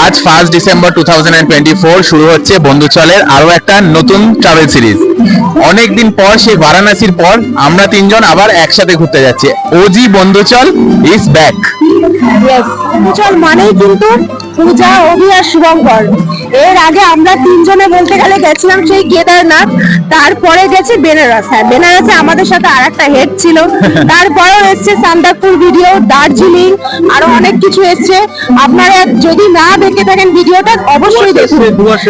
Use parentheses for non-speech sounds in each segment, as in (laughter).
আজ first December two শুরু হচ্ছে বন্ধুচলের আরও একটা নতুন ট্রাভেল সিরিজ অনেকদিন পর সেই বারাণসীর পর আমরা তিনজন আবার একসাথে ঘুরতে যাচ্ছি। ওজি বন্ধুচল ইজ ব্যাক মানেই কিন্তু পূজা, অভি আর শুভঙ্কর। এর আগে আমরা তিনজনে বলতে গেলে গেছিলাম সেই কেদারনাথ তারপরে গেছি বেনারস। হ্যাঁ বেনারসে আমাদের সাথে আর একটা হেড ছিল। তারপরেও এসছে সান্দাকপুর ভিডিও দার্জিলিং আরও অনেক কিছু এসছে। আপনারা যদি না দেখে থাকেন ভিডিওটা অবশ্যই দেখুন।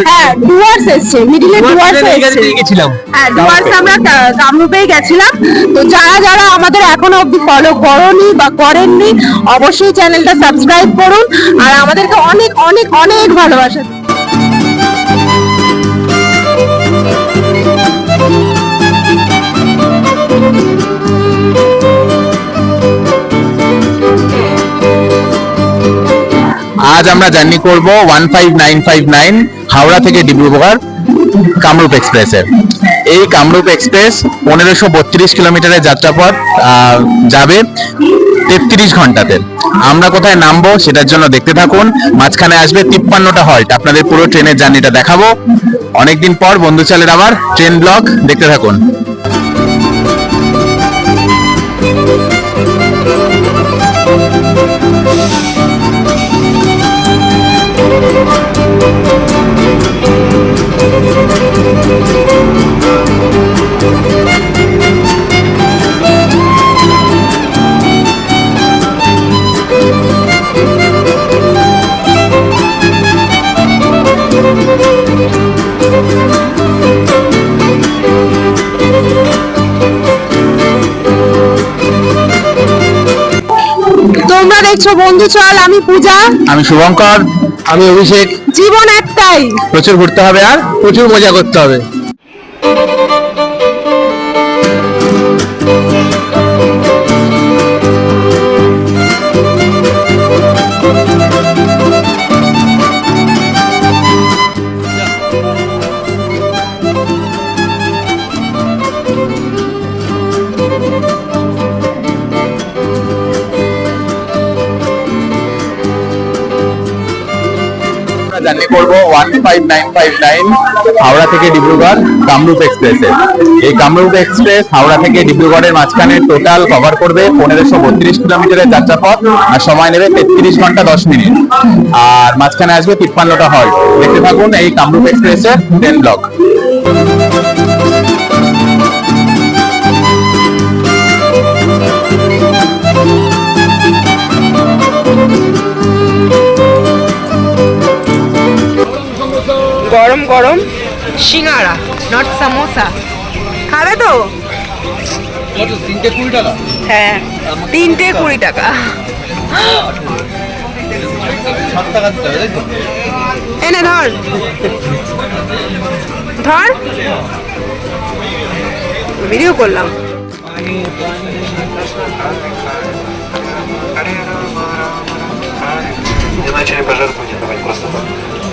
হ্যাঁ ডুয়ার্স এসছে মিডিলে ডুয়ার্স এসছে। গেছিলাম হ্যাঁ ডুয়ার্স আমরা কামরূপেই গেছিলাম। তো যারা যারা আমাদের এখনও অব্দি ফলো করনি বা করেননি অবশ্যই চ্যানেলটা সাবস্ক্রাইব করুন। আর আমাদেরকে অনেক অনেক অনেক ভালোবাসা। আজ আমরা জার্নি করব one five nine five nine Howrah থেকে ডিব্রুগড় কামরূপ এক্সপ্রেসের। এই কামরূপ এক্সপ্রেস পনেরোশো বত্রিশ কিলোমিটারের যাত্রাপথ যাবে তেত্রিশ ঘন্টাতে। আমরা কোথায় নামবো সেটার জন্য দেখতে থাকুন। মাঝখানে আসবে তিপ্পান্নটা হল্ট। আপনাদের পুরো ট্রেনের জার্নিটা দেখাবো। অনেকদিন পর বন্ধু চালের আবার ট্রেন ব্লগ দেখতে থাকুন। দেখছ বন্ধু চল আমি পূজা। আমি শুভঙ্কর আমি অভিষেক। জীবন একটাই। প্রচুর ঘুরতে হবে আর প্রচুর মজা করতে হবে। করব one five nine five nine Howrah থেকে ডিব্রুগড় কামরূপ এক্সপ্রেসে। এই কামরূপ এক্সপ্রেস হাওড়া থেকে ডিব্রুগড়ের মাঝখানে টোটাল কভার করবে পনেরোশো বত্রিশ কিলোমিটারের যাত্রাপথ আর সময় নেবে তেত্রিশ ঘণ্টা দশ মিনিট। আর মাঝখানে আসবে তিপ্পান্নটা হল্ট। দেখতে থাকুন এই কামরূপ এক্সপ্রেসের ট্রেন ব্লক গরম গরম সিঙ্গারা নট সামোসা খাবে তো তিনটে কুড়ি টাকা হ্যাঁ তিনটে কুড়ি টাকা ষাট টাকা দিতে হবে তাই তো এনে ধর ধর ভিডিও করলাম Не начали пожар будет, давай просто так.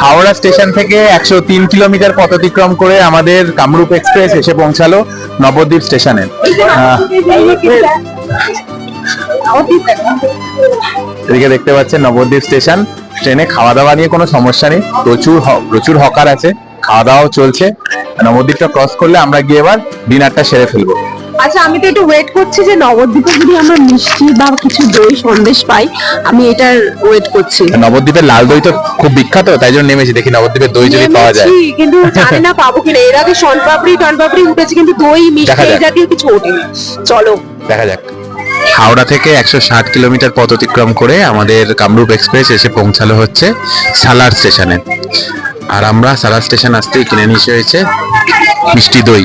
হাওড়া স্টেশন থেকে একশো তিন কিলোমিটার পথ অতিক্রম করে আমাদের কামরূপ এক্সপ্রেস এসে পৌঁছালো নবদ্বীপ স্টেশনে। এদিকে দেখতে পাচ্ছেন নবদ্বীপ স্টেশন। ট্রেনে খাওয়া দাওয়া নিয়ে কোনো সমস্যা নেই। প্রচুর প্রচুর হকার আছে। খাওয়া দাওয়াও চলছে। নবদ্বীপটা ক্রস করলে আমরা গিয়ে এবার ডিনারটা সেরে ফেলব। আচ্ছা আমি তো একটু ওয়েট করছি যে নবদ্বীপে যদি আমরা মিষ্টি বা কিছু দই সন্দেশ পাই আমি এটার ওয়েট করছি। নবদ্বীপের লাল দই তো খুব বিখ্যাত তাই জন্য নেমেছি। দেখি নবদ্বীপের দই যদি পাওয়া যায়। কিন্তু জানি না পাবো কিনা। এর আগে শনপাপড়ি টনপাপড়ি উঠেছে কিন্তু দই মিষ্টি এই জাতীয় কিছু ওঠেনি। চলো। দেখা যাক। হাওড়া থেকে একশো ষাট কিলোমিটার পথ অতিক্রম করে আমাদের কামরূপ এক্সপ্রেস এসে পৌঁছালো হচ্ছে সালার স্টেশনে। আর আমরা সালার স্টেশন আসতেই কিনে নিয়ে হয়েছে মিষ্টি দই।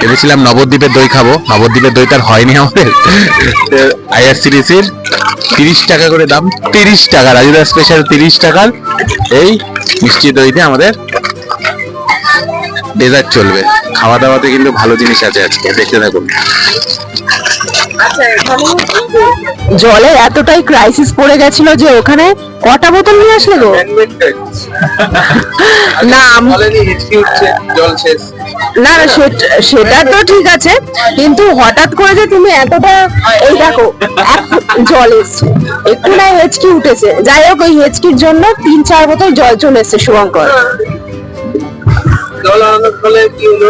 ভেবেছিলাম নবদ্বীপের দই খাব। নবদ্বীপের দই তার হয়নি আমাদের। আইআরসিডিসির তিরিশ টাকা করে দাম। তিরিশ টাকা রাজুদা স্পেশাল তিরিশ টাকার এই মিষ্টি দইতে আমাদের ডেজার্ট চলবে। খাওয়া দাওয়াতে কিন্তু ভালো জিনিস আছে আজকে দেখতে থাকুন। জলের এতটাই ক্রাইসিস পড়ে গেছিল যে ওখানে কটা বোতল নিয়ে আসলে গো? না জল শেষ। না না সেট- সেটা তো ঠিক আছে কিন্তু হঠাৎ করে যে তুমি এতটা এই দেখো জল এসছে একটু না হেঁচকি উঠেছে যাই হোক ওই হেঁচকির জন্য তিন চার বোতল জল চলে এসছে শুভঙ্কর। জল আনানোর ফলে কি হলো?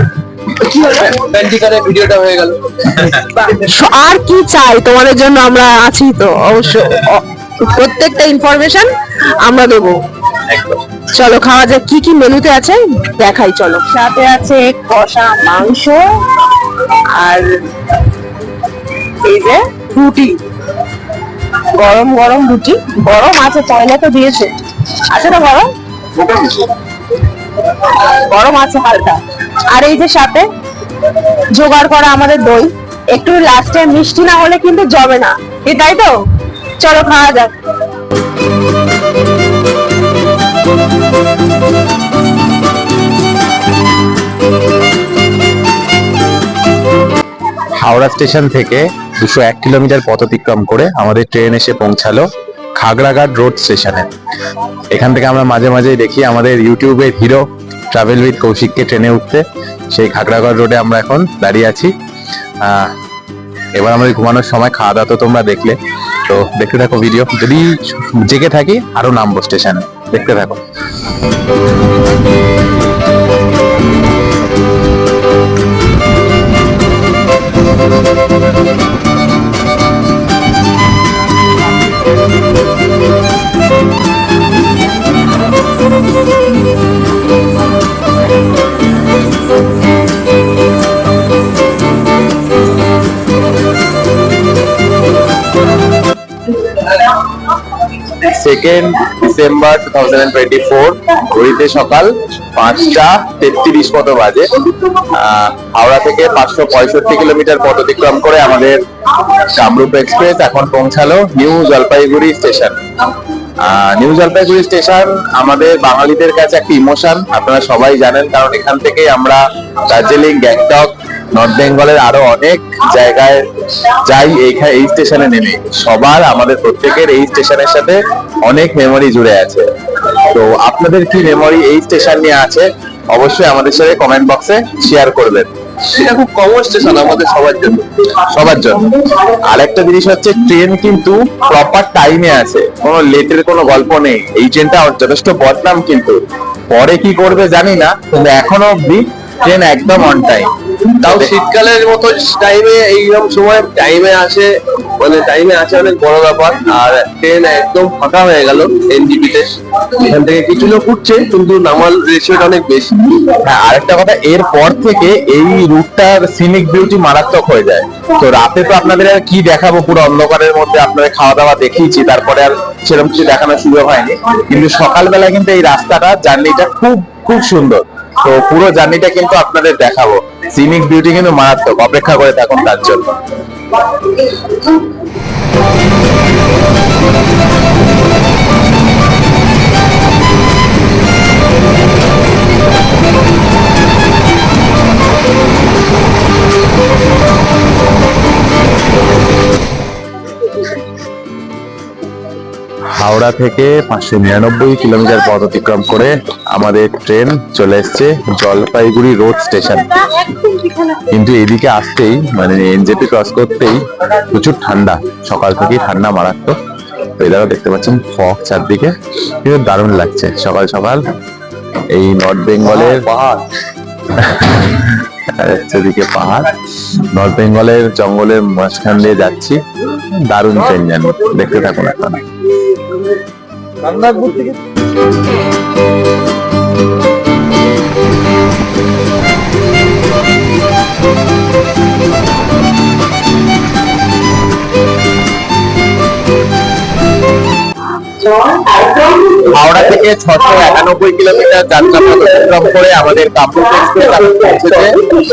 কি হলো? প্যান্টিকারের ভিডিওটা হয়ে গেল। আর কি চাই? তোমাদের জন্য আমরা আছি তো অবশ্য প্রত্যেকটা ইনফরমেশন আমরা দেবো। চলো খাওয়া যাক, কি কি মেনুতে আছে? দেখাই, চলো। সাথে আছে কষা মাংস আর এই যে রুটি। গরম গরম রুটি। গরম আছে পয়লা তো দিয়েছে। আছে তো গরম? গরম আছে হালকা। আর এই যে সাথে জোগাড় করা আমাদের দই। একটু লাস্টে মিষ্টি না হলে কিন্তু জমে না। তাই তো? চলো খাওয়া যাক। হাওড়া স্টেশন থেকে দুশো এক কিলোমিটার পথ অতিক্রম করে আমাদের ট্রেন এসে পৌঁছালো খাগড়াঘাট রোড স্টেশনে। এখান থেকে আমরা মাঝে মাঝে দেখি আমাদের ইউটিউবের হিরো ট্রাভেল উইথ কৌশিককে ট্রেনে উঠতে। সেই খাগড়াঘাট রোডে আমরা এখন দাঁড়িয়ে আছি। এবার আমাদের ঘুমানোর সময় খাওয়া দাওয়া তো তোমরা দেখলে। তো দেখতে থাকো ভিডিও। যদি জেগে থাকি আরও নামবো স্টেশনে। দেখতে থাকো second December two thousand four সকাল পাঁচটা তেত্রিশ মতো বাজে। হাওড়া থেকে পাঁচশো পঁয়ষট্টি কিলোমিটার পথ অতিক্রম করে আমাদের কামরূপ এক্সপ্রেস এখন পৌঁছালো new Jalpaiguri station. New Jalpaiguri station আমাদের বাঙালিদের কাছে একটা ইমোশন, আপনারা সবাই জানেন, কারণ এখান থেকে আমরা দার্জিলিং, গ্যাংটক নর্থ বেঙ্গলের আরও অনেক জায়গায় যাই এইখানে, এই স্টেশনে নেমে। সবার, আমাদের প্রত্যেকের এই স্টেশনের সাথে অনেক মেমোরি জুড়ে আছে। তো আপনাদের কি মেমরি এই স্টেশন নিয়ে আছে, অবশ্যই আমাদের সাথে কমেন্ট বক্সে শেয়ার করবেন। সেটা খুব কমন স্টেশন আমাদের সবার জন্য সবার জন্য। আরেকটা জিনিস হচ্ছে ট্রেন কিন্তু প্রপার টাইমে আছে। কোনো লেটের কোনো গল্প নেই। এই ট্রেনটা যথেষ্ট বদনাম কিন্তু। পরে কি করবে জানি না, কিন্তু এখনও অব্দি ট্রেন একদম অন টাইম তাও শীতকালের মতো টাইমে এইরকম সময় টাইমে আসে মানে টাইমে আছে অনেক বড় ব্যাপার। আর ট্রেন একদম ফাঁকা হয়ে গেল এনজিপি তে। এখান থেকে কিছু লোক উঠছে কিন্তু নামার রেশিওটা অনেক বেশি। হ্যাঁ আরেকটা কথা এর পর থেকে এই রুটটার সিনিক বিউটি মারাত্মক হয়ে যায়। তো রাতে তো আপনাদের আর কি দেখাবো পুরো অন্ধকারের মধ্যে আপনাদের খাওয়া দাওয়া দেখিয়েছি তারপরে আর সেরকম কিছু দেখানোর সুযোগ হয়নি। কিন্তু সকালবেলা কিন্তু এই রাস্তাটা জার্নিটা খুব খুব সুন্দর। তো পুরো জার্নিটা কিন্তু আপনাদের দেখাবো। সিনিক বিউটি কিন্তু মারাত্মক অপেক্ষা করে থাকুন তার জন্য। হাওড়া থেকে পাঁচশো নিরানব্বই কিলোমিটার পথ অতিক্রম করে আমাদের ট্রেন চলে এসছে জলপাইগুড়ি রোড স্টেশন। কিন্তু এদিকে আসতেই মানে এনজেপি ক্রস করতেই প্রচুর ঠান্ডা। সকাল থেকেই ঠান্ডা মারাত্মক। তো এদারও দেখতে পাচ্ছেন ফগ চারদিকে। কিন্তু দারুণ লাগছে। সকাল সকাল এই নর্থ বেঙ্গলের পাহাড়। পাহাড়। নর্থ বেঙ্গলের জঙ্গলের মাঝখান দিয়ে যাচ্ছি। দারুণ ট্রেন জানি দেখতে থাকুন এখন। রামনাথপুর থেকে? হাওড়া থেকে ছশো একানব্বই কিলোমিটার যাত্রা অতিক্রম করে আমাদের পৌঁছেছে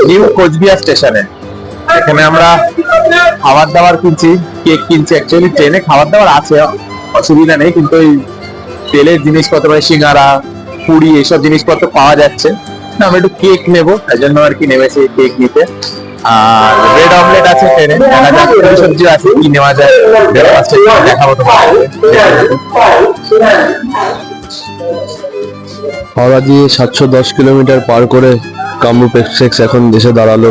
নিউ কোচবিহার স্টেশনে। এখানে আমরা খাবার দাবার কিনছি, কেক কিনছি অ্যাকচুয়ালি ট্রেনে খাবার দাবার আছে। অসুবিধা নেই, কিন্তু ওই তেলের জিনিসপত্র মানে সিঙ্গারা, পুরি, এসব জিনিসপত্র পাওয়া যাচ্ছে। না আমরা একটু কেক নেব তাই জন্য আর কি নেমেছি কেক নিতে। আর ব্রেড অমলেট আছে ট্রেনে দেখা যাক পুরি সবজি আছে, কি নেওয়া যায়। ব্রেকফাস্টে দেখাবো হাওড়া দিয়ে সাতশো দশ কিলোমিটার পার করে কামরূপ এক্সপ্রেস এখন দেশে দাঁড়াল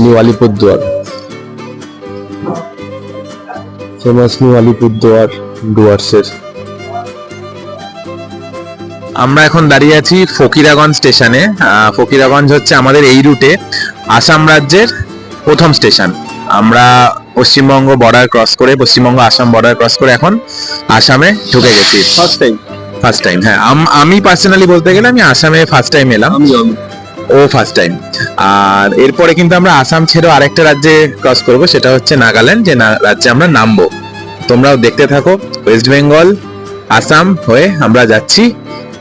new Alipurduar. Famous new Alipurduar ডুয়ার্সের আমরা এখন দাঁড়িয়ে আছি ফকিরাগঞ্জ স্টেশনে। ফকিরাগঞ্জ হচ্ছে আমাদের এই রুটে। আসাম রাজ্যের প্রথম স্টেশন। আমরা পশ্চিমবঙ্গ বর্ডার ক্রস করে পশ্চিমবঙ্গ আসাম বর্ডার ক্রস করে এখন আসামে ঢুকে গেছি। ফার্স্ট টাইম ফার্স্ট টাইম হ্যাঁ। আম- আমি পার্সোনালি বলতে গেলে আমি আসামে ফার্স্ট টাইম এলাম। ও ফার্স্ট টাইম আর এরপরে কিন্তু আমরা আসাম ছেড়ে আরেকটা রাজ্যে ক্রস করব সেটা হচ্ছে নাগাল্যান্ড যে না- রাজ্যে আমরা নামবো। তোমরাও দেখতে থাকো ওয়েস্ট বেঙ্গল আসাম হয়ে আমরা যাচ্ছি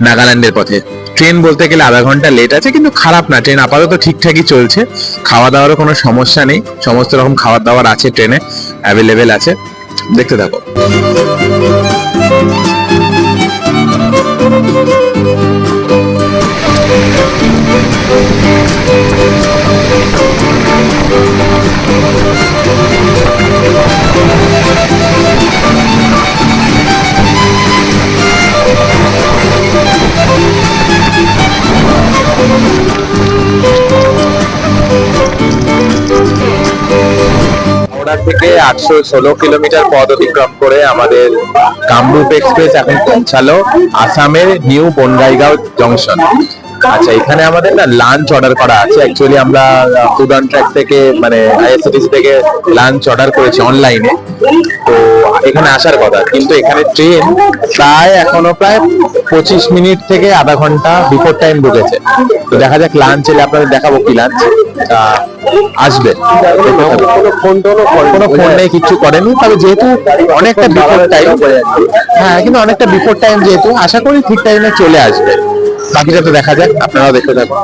নাগাল্যান্ডের পথে। ট্রেন বলতে গেলে আধা ঘণ্টা লেট আছে, কিন্তু খারাপ না ট্রেন আপাতত ঠিকঠাকই চলছে। খাওয়া দাওয়ারও কোনো সমস্যা নেই, সমস্ত রকম খাবার দাবার আছে ট্রেনে অ্যাভেলেবেল আছে। দেখতে থাকো। হাওড়া থেকে আটশো ষোলো কিলোমিটার পথ অতিক্রম করে আমাদের কামরূপ এক্সপ্রেস এখন পৌঁছালো আসামের নিউ বনগাইগাঁও জংশন। আচ্ছা এখানে আমাদের না লাঞ্চ অর্ডার করা আছে। অ্যাকচুয়ালি আমরা ফুড ট্র্যাক থেকে মানে আইএসটিসি থেকে লাঞ্চ অর্ডার করেছি অনলাইনে তো এখানে আসার কথা। কিন্তু এখানে ট্রেন প্রায় এখনও প্রায় পঁচিশ মিনিট থেকে আধা ঘণ্টা বিফোর টাইম ঢুকেছে। তো দেখা যাক লাঞ্চ এলে আপনাদের দেখাবো কি লাঞ্চ আসবে। কোনো ফোন নেই কিচ্ছু করেনি। তবে যেহেতু অনেকটা বিফোর টাইম হ্যাঁ কিন্তু অনেকটা বিফোর টাইম যেহেতু, আশা করি ঠিক টাইমে চলে আসবে। বাকিটা তো দেখা যাক, আপনারাও দেখে থাকুন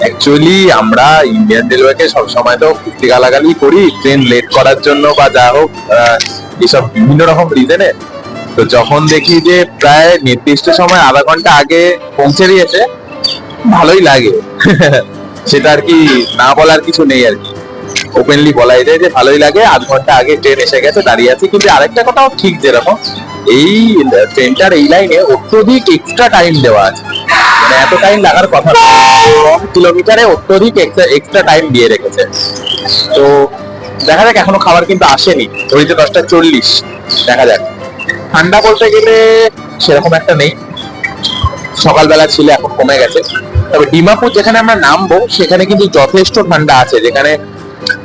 অ্যাকচুয়ালি আমরা ইন্ডিয়ান রেলওয়েকে সবসময় তো কুস্তি গালাগালি করি ট্রেন লেট করার জন্য বা যা হোক এসব বিভিন্ন রকম রিজনে তো যখন দেখি যে প্রায় নির্দিষ্ট সময় আধা ঘণ্টা আগে পৌঁছে দিয়েছে, ভালোই লাগে। (laughs) সেটা আর কি না বলার কিছু নেই আর কি। ওপেনলি বলাই যায় যে ভালোই লাগে, আধ ঘণ্টা আগে ট্রেন এসে গেছে, দাঁড়িয়ে আছি। কিন্তু আরেকটা কথাও ঠিক যেরকম, এই ট্রেনটার এই লাইনে অত্যধিক এক্সট্রা টাইম দেওয়া আছে। মানে এত টাইম লাগার কথা। কম কিলোমিটারে অত্যধিক এক্সট্রা টাইম দিয়ে রেখেছে। তো দেখা যাক, এখনও খাবার কিন্তু আসেনি। ঘড়িতে দশটা চল্লিশ। দেখা যাক। ঠান্ডা বলতে গেলে সেরকম একটা নেই। সকালবেলা ছিল, এখন কমে গেছে। তবে ডিমাপুর যেখানে আমরা নামবো, সেখানে কিন্তু যথেষ্ট ঠান্ডা আছে। যেখানে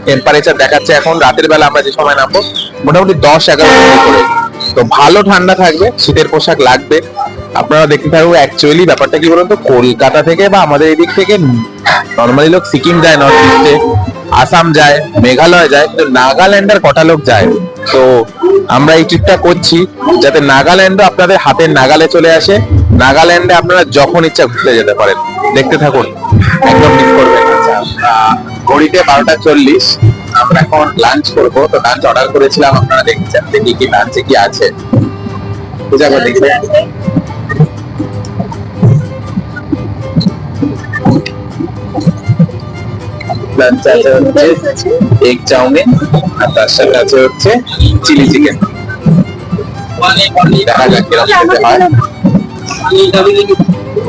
টেম্পারেচার দেখাচ্ছে এখন, রাতের বেলা আমরা যে সময় নামবো, মোটামুটি দশ এগারো করে। তো ভালো ঠান্ডা থাকবে, শীতের পোশাক লাগবে। আপনারা দেখতে থাকব অ্যাকচুয়ালি ব্যাপারটা কি বলুন তো? কলকাতা থেকে বা আমাদের এদিক থেকে নর্মালি লোক সিকিম যায় নর্থ ইস্টে আসাম যায় মেঘালয় যায় কিন্তু নাগাল্যান্ড আর কটা লোক যায়? তো আমরা এই ট্রিপটা করছি যাতে নাগাল্যান্ডও আপনাদের হাতের নাগালে চলে আসে। নাগাল্যান্ডে আপনারা যখন ইচ্ছা ঘুরতে যেতে পারেন। দেখতে থাকুন। একদম মিস করবেন। আচ্ছা, ঘড়িতে বারোটা চল্লিশ। আমরা এখন লাঞ্চ করব। তো লাঞ্চ অর্ডার করেছিলাম আপনারা দেখছেন দেখি কি লাঞ্চে কি আছে। পূজা করে দেখবেন লাঞ্চ চাচা হচ্ছে এগ চাউমিন আর তার সাথে আছে হচ্ছে চিলি চিকেন দেখা যাক কিরম খেতে হয়।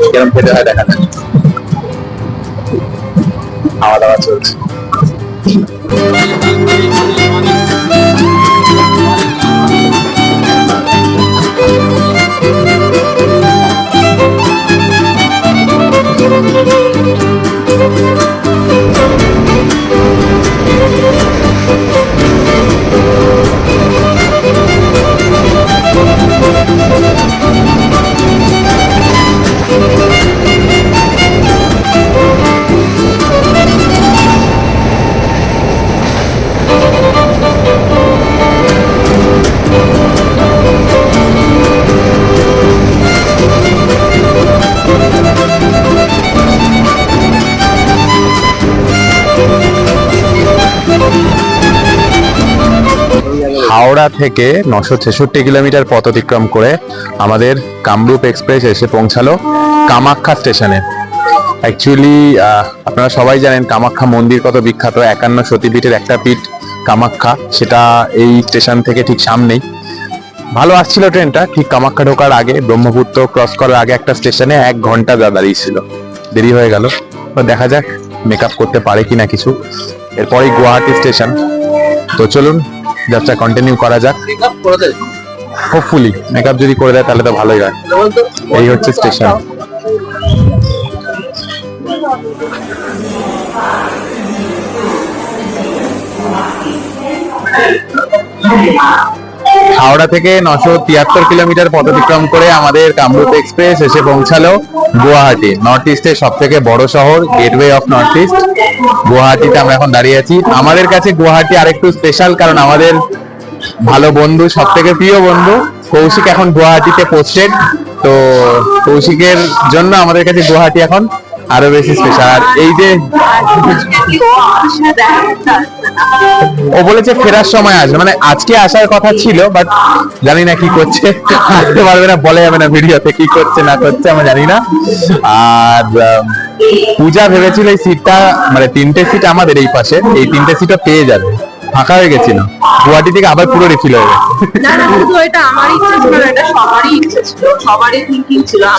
কিরম খেতে হয় দেখা যাক। খাওয়া দাওয়া চলছে। হাওড়া থেকে নশো ছেষট্টি কিলোমিটার পথ অতিক্রম করে আমাদের কামরূপ এক্সপ্রেস এসে পৌঁছালো কামাখ্যা স্টেশনে। অ্যাকচুয়ালি আপনারা সবাই জানেন কামাখ্যা মন্দির কত বিখ্যাত, একান্ন সতীপীঠের একটা পীঠ কামাখ্যা, সেটা এই স্টেশন থেকে ঠিক সামনেই। ভালো আসছিল ট্রেনটা, ঠিক কামাখ্যা ঢোকার আগে, ব্রহ্মপুত্র ক্রস করার আগে একটা স্টেশনে এক ঘণ্টা দাঁড়িয়েছিল। দেরি হয়ে গেল। দেখা যাক মেকআপ করতে পারে কিনা কিছু। এরপরেই গুয়াহাটি স্টেশন। তো চলুন যাত্রা কন্টিনিউ করা যাক। হোপফুলি মেকআপ যদি করে দেয় তাহলে তো ভালোই হয়। এই হচ্ছে স্টেশন হাওড়া থেকে নশো তিয়াত্তর কিলোমিটার পথ অতিক্রম করে আমাদের কামরূপ এক্সপ্রেস এসে পৌঁছালো গুয়াহাটি। নর্থ ইস্টের সব থেকে বড় শহর গেটওয়ে অফ নর্থ ইস্ট গুয়াহাটিতে আমরা এখন দাঁড়িয়ে আছি। আমাদের কাছে গুয়াহাটি আরেকটু স্পেশাল কারণ আমাদের ভালো বন্ধু সব থেকে প্রিয় বন্ধু কৌশিক এখন গুয়াহাটিতে পোস্টেড তো কৌশিকের জন্য আমাদের কাছে গুয়াহাটি এখন আরও বেশি স্পেশাল আর এই যে ও বলেছে ফেরার সময় আসবে। মানে আজকে আসার কথা ছিল বাট জানি না কি করছে। আসতে পারবে না বলে যাবে না ভিডিওতে কি করছে না করছে আমরা জানি না। আর আম, পূজা ভেবেছিল এই সিটটা মানে তিনটে সিট আমাদের এই পাশে এই তিনটে সিটও পেয়ে যাবে। ফাঁকা হয়ে গেছিল। গুয়াহাটি থেকে আবার পুরো রিফিল হয়ে গেছে।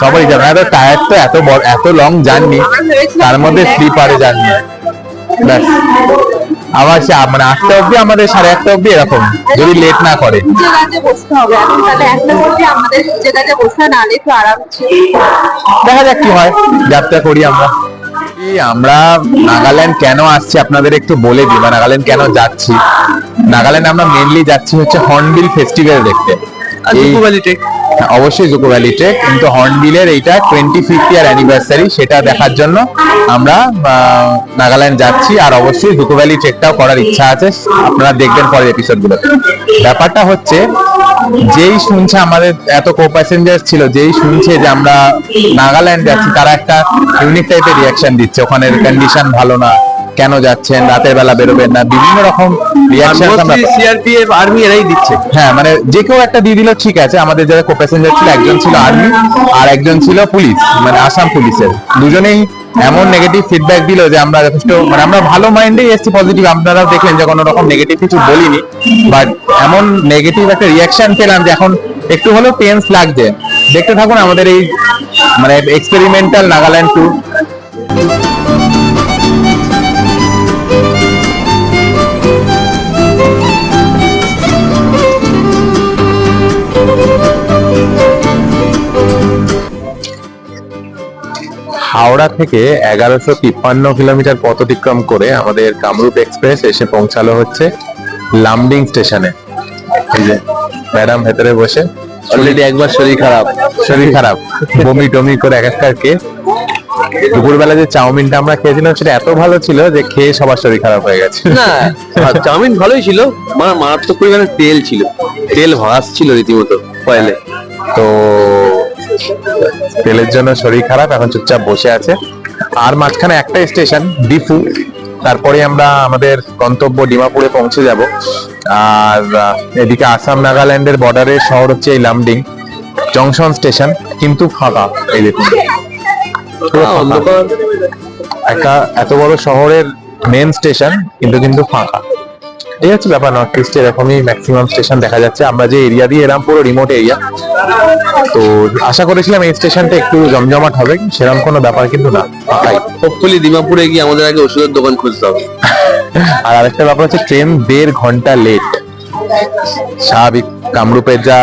সবারই জানে এত টায়ার তো এত এত লং জার্নি তার মধ্যে স্লিপারে জার্নি ব্যাস। আবার সে মানে আটটা অব্দি আমাদের সাড়ে আটটা অব্দি এরকম যদি লেট না করে। দেখা যাক কি হয় যাত্রা করি আমরা। আমরা নাগাল্যান্ড কেন আসছি আপনাদের একটু বলে দিই বা নাগাল্যান্ড কেন যাচ্ছি? নাগাল্যান্ড আমরা মেনলি যাচ্ছি হচ্ছে হর্নবিল ফেস্টিভ্যাল দেখতে। হ্যাঁ, অবশ্যই জুকো ভ্যালি ট্রেক কিন্তু হর্নবিলের এইটা টোয়েন্টি ফিফথ ইয়ার অ্যানিভার্সারি সেটা দেখার জন্য আমরা নাগাল্যান্ড যাচ্ছি। আর অবশ্যই জুকো ভ্যালি ট্রেকটাও করার ইচ্ছা আছে আপনারা দেখবেন পরের এপিসোডগুলো ব্যাপারটা হচ্ছে যেই শুনছে আমাদের এত কো প্যাসেঞ্জার ছিল, যেই শুনছে যে আমরা নাগাল্যান্ড যাচ্ছি, তারা একটা ইউনিক টাইপের রিয়াকশন দিচ্ছে, ওখানের কন্ডিশন ভালো না। কেন যাচ্ছেন রাতের বেলা বেরোবেন না বিভিন্ন রকম রিয়াকশন আমরা সিআরপিএফ আর্মি এরাই দিচ্ছে। হ্যাঁ মানে যে কেউ একটা দিয়ে দিল ঠিক আছে আমাদের যারা কো প্যাসেঞ্জার ছিল একজন ছিল আর্মি আর একজন ছিল পুলিশ মানে আসাম পুলিশের দুজনেই এমন নেগেটিভ ফিডব্যাক দিল যে আমরা যথেষ্ট মানে আমরা ভালো মাইন্ডেই এসেছি পজিটিভ আপনারাও দেখলেন যে কোনো রকম নেগেটিভ কিছু বলিনি বাট এমন নেগেটিভ একটা রিয়াকশন পেলাম যে এখন একটু হলেও টেন্স লাগছে। দেখতে থাকুন আমাদের এই মানে এক্সপেরিমেন্টাল নাগাল্যান্ড ট্যুর হাওড়া থেকে এগারোশো তিপ্পান্ন কিলোমিটার পথ অতিক্রম করে আমাদের কামরূপ এক্সপ্রেস এসে পৌঁছালো হচ্ছে লামডিং স্টেশনে। এই যে ম্যাডাম ভেতরে বসে। অলরেডি একবার শরীর খারাপ। শরীর খারাপ। বমি টমি করে এক একটা কে। দুপুরবেলা যে চাউমিনটা আমরা খেয়েছিলাম সেটা এত ভালো ছিল যে খেয়ে সবার শরীর খারাপ হয়ে গেছে। না চাউমিন ভালোই ছিল মানে মারাত্মক পরিমাণে তেল ছিল। তেল ভাস ছিল রীতিমতো কয়েলে। তো তেলের জন্য শরীর খারাপ এখন চুপচাপ বসে আছে। আর মাঝখানে একটা স্টেশন ডিফু। তারপরে আমরা আমাদের গন্তব্য ডিমাপুরে পৌঁছে যাব। আর এদিকে আসাম নাগাল্যান্ডের বর্ডারের শহর হচ্ছে এই লামডিং জংশন স্টেশন কিন্তু ফাঁকা। এই দেখুন। একটা এত বড় শহরের মেন স্টেশন কিন্তু কিন্তু ফাঁকা। এই হচ্ছে ব্যাপার নর্থ ইস্টে এরকমই ম্যাক্সিমাম স্টেশন দেখা যাচ্ছে। আমরা যে এরিয়া দিয়ে এলাম পুরো রিমোট এরিয়া তো আশা করেছিলাম এই স্টেশনটা একটু জমজমাট হবে সেরকম কোনো ব্যাপার কিন্তু না ফাঁকাই হোপফুলি দিমাপুরে গিয়ে আমাদের আগে ওষুধের দোকান খুঁজতে হবে। (laughs) আর আরেকটা ব্যাপার হচ্ছে ট্রেন দেড় ঘণ্টা লেট স্বাভাবিক কামরূপের যা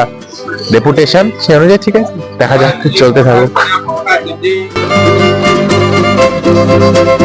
রেপুটেশন সে অনুযায়ী ঠিক আছে দেখা যাক চলতে থাকুক। (laughs)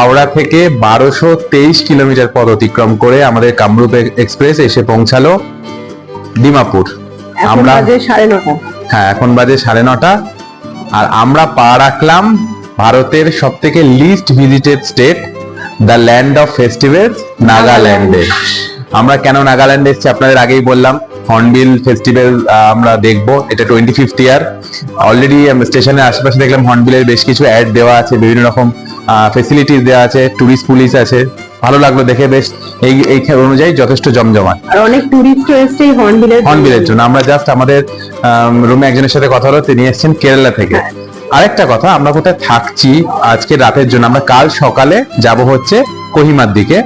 হাওড়া থেকে বারোশো তেইশ কিলোমিটার পথ অতিক্রম করে আমাদের কামরূপ এক্সপ্রেস এসে পৌঁছালো ডিমাপুর। আমরা সাড়ে নটা। হ্যাঁ এখন বাজে সাড়ে নটা। আর আমরা পা রাখলাম ভারতের সব থেকে list visited state the land of festivals নাগাল্যান্ডে। আমরা কেন নাগাল্যান্ডে এসেছি আপনাদের আগেই বললাম। হর্নবিল ফেস্টিভ্যাল আমরা দেখব। এটা টোয়েন্টি ফিফথ ইয়ার অলরেডি স্টেশনের আশেপাশে দেখলাম হর্নবিলের বেশ কিছু অ্যাড দেওয়া আছে বিভিন্ন রকম ফেসিলিটিস দেওয়া আছে টুরিস্ট পুলিশ আছে। ভালো লাগল দেখে বেশ। এই এই খেলা অনুযায়ী যথেষ্ট জমজমাট। আর অনেক টুরিস্ট এসেছে হর্নবিলের হর্নবিলের জন্য। আমরা জাস্ট আমাদের রুমে একজনের সাথে কথা হলো তিনি এসেছেন কেরালা থেকে। আরেকটা কথা আমরা কোথায় থাকছি আজকে রাতের জন্য আমরা কাল সকালে যাব হচ্ছে কোহিমার দিকে।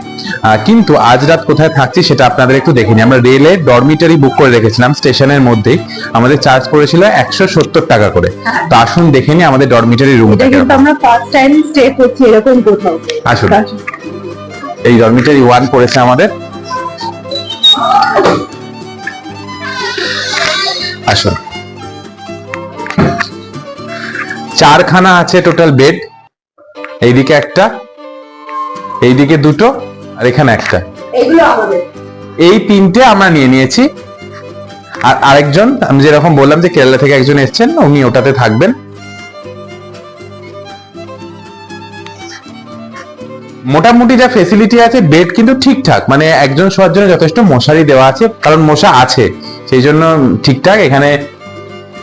কিন্তু আজ রাত কোথায় থাকছি সেটা আপনাদের একটু দেখে নিই আমরা রেলে ডরমিটারি বুক করে রেখেছিলাম স্টেশনের মধ্যেই। আমাদের চার্জ পড়েছিল একশো সত্তর টাকা করে। তো আসুন দেখে নিই আমাদের ডরমিটারি রুমটা কিন্তু আমরা ফার্স্ট টাইম স্টে করছি এরকম কোথাও। আসুন। এই ডরমিটারি ওয়ান পড়েছে আমাদের। আসুন। চারখানা আছে টোটাল বেড এইদিকে একটা এইদিকে দুটো আর এখানে একটা। এই তিনটে আমরা নিয়ে নিয়েছি। আর আরেকজন আমি যেরকম বললাম যে কেরালা থেকে একজন এসেছেন উনি ওটাতে থাকবেন। মোটামুটি যা ফেসিলিটি আছে বেড কিন্তু ঠিকঠাক। মানে একজন শোয়ার জন্য যথেষ্ট মশারি দেওয়া আছে কারণ মশা আছে। সেই জন্য ঠিকঠাক। এখানে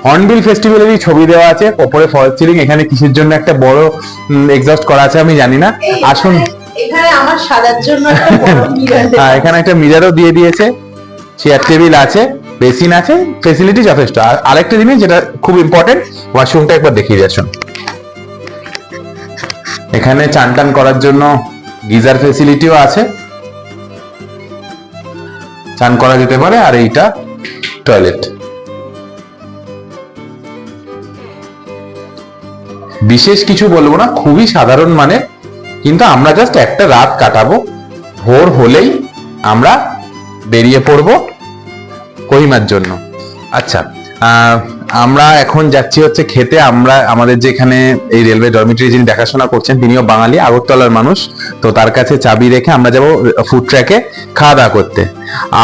হর্নবিল ফেস্টিভ্যালেরই ছবি দেওয়া আছে। ওপরে ফল সিলিং এখানে কিসের জন্য একটা বড় এক্সস্ট করা আছে আমি জানি না। আসুন। এখানে আমার সাজার জন্য (laughs) হ্যাঁ এখানে একটা মিরারও দিয়ে দিয়েছে। চেয়ার টেবিল আছে বেসিন আছে ফেসিলিটি যথেষ্ট। আর আরেকটা জিনিস যেটা খুব ইম্পর্টেন্ট ওয়াশরুমটা একবার দেখিয়ে যাচ্ছেন এখানে চান টান করার জন্য গিজার ফেসিলিটিও আছে। চান করা যেতে পারে আর এইটা টয়লেট বিশেষ কিছু বলব না, খুবই সাধারণ মানে কিন্তু আমরা জাস্ট একটা রাত কাটাবো, ভোর হলেই আমরা বেরিয়ে পড়ব কহিমার জন্য। আচ্ছা আমরা এখন যাচ্ছি হচ্ছে খেতে। আমরা, আমাদের যেখানে এই রেলওয়ে ডরমিটারি যিনি দেখাশোনা করছেন, তিনিও বাঙালি, আগরতলার মানুষ। তো তার কাছে চাবি রেখে আমরা যাব ফুড ট্র্যাকে খাওয়া দাওয়া করতে।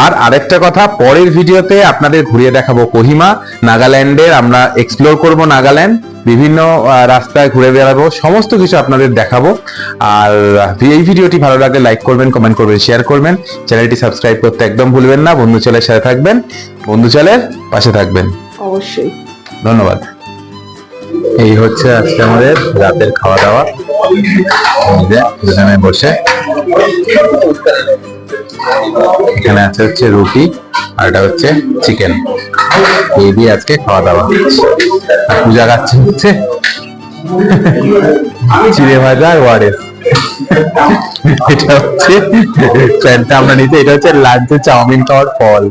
আর আরেকটা কথা, পরের ভিডিওতে আপনাদের ঘুরিয়ে দেখাবো কোহিমা। নাগাল্যান্ডের আমরা এক্সপ্লোর করব নাগাল্যান্ড। বিভিন্ন রাস্তায় ঘুরে বেড়াবো, সমস্ত কিছু আপনাদের দেখাবো। আর এই ভিডিওটি ভালো লাগলে লাইক করবেন কমেন্ট করবেন শেয়ার করবেন। চ্যানেলটি সাবস্ক্রাইব করতে একদম ভুলবেন না। বন্ধু চ্যানেলের সাথে থাকবেন। বন্ধু চ্যানেলের পাশে থাকবেন। অবশ্যই। ধন্যবাদ। এই হচ্ছে আজকে আমাদের রাতের খাওয়া দাওয়া এখানে বসে। এখানে আছে হচ্ছে রুটি, আর এটা হচ্ছে চিকেন। এই দিয়ে আজকে খাওয়া দাওয়া আর পূজা খাচ্ছে হচ্ছে চিড়ে ভাজা আর ওয়ারেস। এটা হচ্ছে প্যান্টটা আমরা নিতে, এটা হচ্ছে লাঞ্চে চাউমিন খাওয়ার ফল।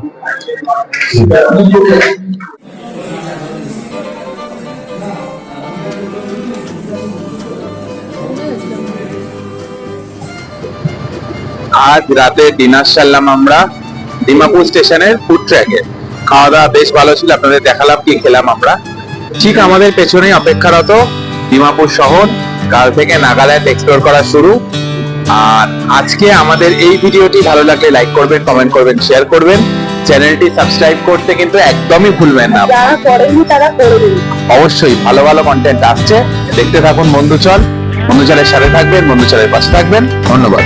আজ রাতে ডিনার সারলাম আমরা ডিমাপুর স্টেশনের ফুড ট্র্যাকে খাওয়া দাওয়া বেশ ভালো ছিল আপনাদের দেখালাম কি খেলাম আমরা। ঠিক আমাদের পেছনেই অপেক্ষারত ডিমাপুর শহর কাল থেকে নাগাল্যান্ড এক্সপ্লোর করা শুরু। আর আজকে আমাদের এই ভিডিওটি ভালো লাগলে লাইক করবেন কমেন্ট করবেন শেয়ার করবেন। চ্যানেলটি সাবস্ক্রাইব করতে কিন্তু একদমই ভুলবেন না। যারা তারা করে দিন। অবশ্যই ভালো ভালো কন্টেন্ট আসছে। দেখতে থাকুন বন্ধু চল বন্ধু চলের সাথে থাকবেন বন্ধু চলের পাশে থাকবেন। ধন্যবাদ।